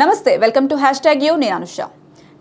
నమస్తే welcome to hash tag U నేను అనుష.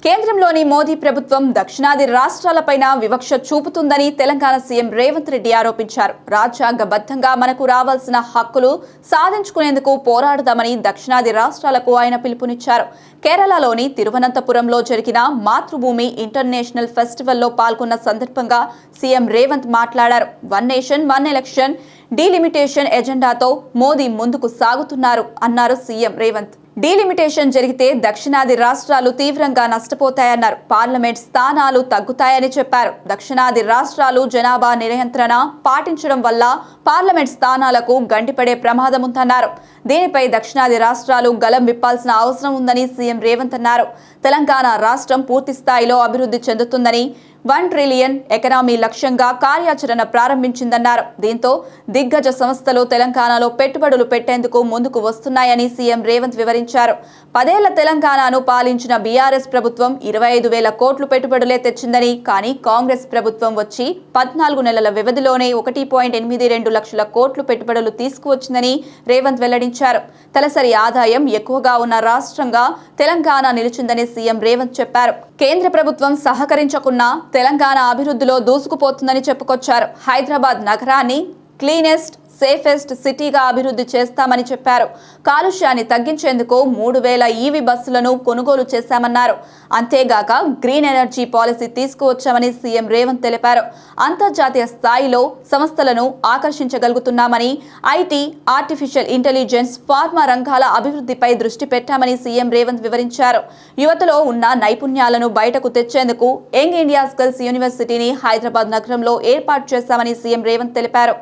కేంద్రంలోని మోదీ ప్రభుత్వం దక్షిణాది రాష్ట్రాలపైన వివక్ష చూపుతుందని తెలంగాణ సీఎం రేవంత్ రెడ్డి ఆరోపించారు. రాజ్యాంగబద్ధంగా మనకు రావాల్సిన హక్కులు సాధించుకునేందుకు పోరాడదామని దక్షిణాది రాష్ట్రాలకు ఆయన పిలుపునిచ్చారు. కేరళలోని తిరువనంతపురంలో జరిగిన మాతృభూమి ఇంటర్నేషనల్ ఫెస్టివల్లో పాల్గొన్న సందర్భంగా సీఎం రేవంత్ మాట్లాడారు. One nation one election delimitation ఎజెండాతో Modi ముందుకు సాగుతున్నారు అన్నారు సీఎం రేవంత్. డీలిమిటేషన్ జరిగితే దక్షిణాది రాష్ట్రాలు తీవ్రంగా నష్టపోతాయన్నారు. పార్లమెంట్ స్థానాలు తగ్గుతాయని చెప్పారు. దక్షిణాది రాష్ట్రాలు జనాభా నియంత్రణ పాటించడం వల్ల పార్లమెంట్ స్థానాలకు గంటిపడే ప్రమాదం ఉందన్నారు దీనిపై దక్షిణాది రాష్ట్రాలు గలం విప్పాల్సిన అవసరం ఉందని సీఎం రేవంత్ అన్నారు. తెలంగాణ రాష్ట్రం పూర్తి స్థాయిలో అభివృద్ధి చెందుతుందని వన్ ట్రిలియన్ ఎకనామీ లక్ష్యంగా కార్యాచరణ ప్రారంభించిందన్నారు. దీంతో దిగ్గజ సంస్థలు తెలంగాణలో పెట్టుబడులు పెట్టేందుకు ముందుకు వస్తున్నాయని సీఎం రేవంత్ వివరించారు. పదేళ్ళ తెలంగాణను పాలించిన బీఆర్ఎస్ ప్రభుత్వం ఇరవై ఐదు వేల కోట్లు పెట్టుబడులే తెచ్చిందని కానీ కాంగ్రెస్ ప్రభుత్వం వచ్చి పద్నాలుగు నెలల వ్యవధిలోనే ఒకటి పాయింట్ ఎనిమిది రెండు లక్షల కోట్లు పెట్టుబడులు తీసుకువచ్చిందని రేవంత్ వెల్లడించారు. తలసరి ఆదాయం ఎక్కువగా ఉన్న రాష్ట్రంగా తెలంగాణ నిలిచిందని సీఎం రేవంత్ చెప్పారు. కేంద్ర ప్రభుత్వం సహకరించకున్నా తెలంగాణ అభివృద్ధిలో దూసుకుపోతుందని చెప్పుకొచ్చారు. హైదరాబాద్ నగరాన్ని క్లీనెస్ట్ సేఫెస్ట్ సిటీగా అభివృద్ధి చేస్తామని చెప్పారు. కాలుష్యాన్ని తగ్గించేందుకు మూడు వేల ఈవీ బస్సులను కొనుగోలు చేశామన్నారు. అంతేగాక గ్రీన్ ఎనర్జీ పాలసీ తీసుకువచ్చామని సీఎం రేవంత్ తెలిపారు. అంతర్జాతీయ స్థాయిలో సంస్థలను ఆకర్షించగలుగుతున్నామని ఐటీ ఆర్టిఫిషియల్ ఇంటెలిజెన్స్ ఫార్మా రంగాల అభివృద్ధిపై దృష్టి పెట్టామని సీఎం రేవంత్ వివరించారు. యువతలో ఉన్న నైపుణ్యాలను బయటకు తెచ్చేందుకు యంగ్ ఇండియా స్కిల్స్ యూనివర్సిటీని హైదరాబాద్ నగరంలో ఏర్పాటు చేశామని సీఎం రేవంత్ తెలిపారు.